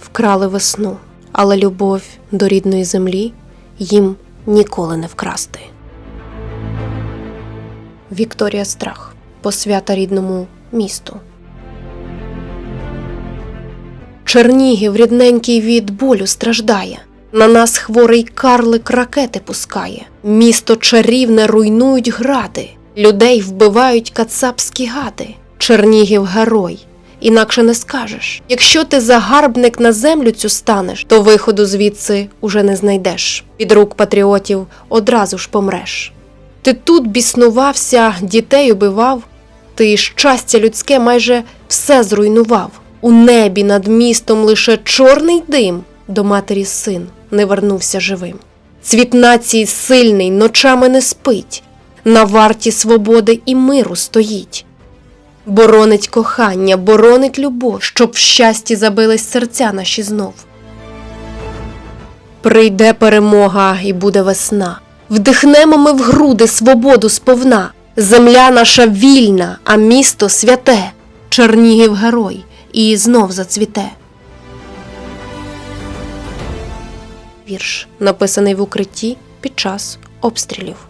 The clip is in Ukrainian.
Вкрали весну, але любов до рідної землі їм ніколи не вкрасти. Вікторія Страх посвята рідному місту. Чернігів рідненький від болю страждає. На нас хворий карлик ракети пускає. Місто чарівне руйнують гради, людей вбивають кацапські гади. Чернігів герой, інакше не скажеш. Якщо ти загарбник на землю цю станеш, то виходу звідси уже не знайдеш. Під рук патріотів одразу ж помреш. Ти тут біснувався, дітей убивав, ти щастя людське майже все зруйнував. У небі над містом лише чорний дим, до матері син не вернувся живим. Цвіт нації сильний, ночами не спить, на варті свободи і миру стоїть. Боронить кохання, боронить любов, щоб в щасті забились серця наші знов. Прийде перемога і буде весна. Вдихнемо ми в груди свободу сповна. Земля наша вільна, а місто святе. Чернігів герой і знов зацвіте. Вірш написаний в укритті під час обстрілів.